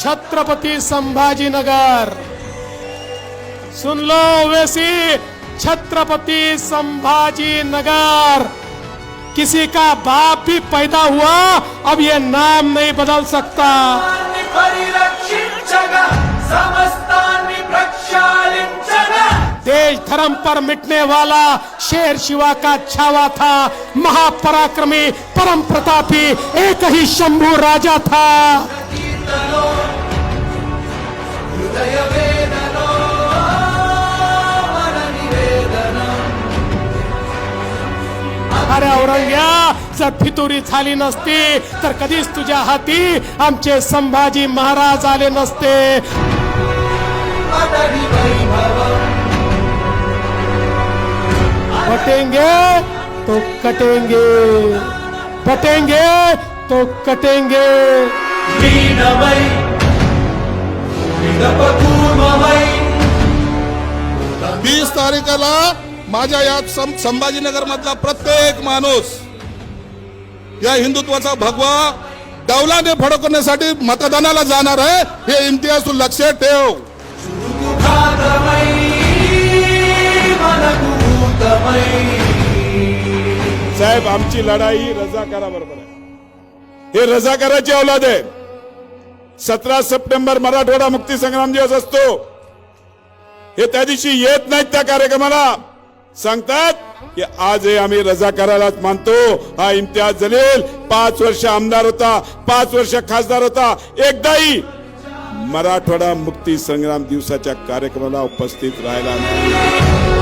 छत्रपति संभाजी नगर सुन लो वैसी छत्रपति संभाजी नगर किसी का बाप भी पैदा हुआ अब ये नाम नहीं बदल सकता देश धर्म पर मिटने वाला शेर शिवा का छावा था। महापराक्रमी परम प्रतापी एक ही शंभू राजा था। अरे औरंग्या जर फितुरी झाली नसती तर कधीच तुझ्या हाती आमचे संभाजी महाराज आले नसते. बटेंगे तो कटेंगे। बटेंगे तो कटेंगे। वीस तारीखाला माझ्या या सं- संभाजीनगर मधला प्रत्येक माणूस या हिंदुत्वाचा भगवा डौलाने फडकवण्यासाठी मतदानाला जाणार आहे हे इम्तियाज तू लक्षात ठेव. साहेब आमची लढाई रजाकाराबरोबर आहे. हे रजाकाराची औलाद आहे. सतरा सप्टेंबर मराठवाडा मुक्ती संग्राम दिवस असतो. हे त्या दिवशी येत नाहीत त्या कार्यक्रमाला. सांगतात की आज हे आम्ही रजाकारालाच मानतो. हा इम्तियाज जलील पाच वर्ष आमदार होता पाच वर्ष खासदार होता. एकदाही मराठवाडा मुक्ती संग्राम दिवसाच्या कार्यक्रमाला उपस्थित राहिला नाही.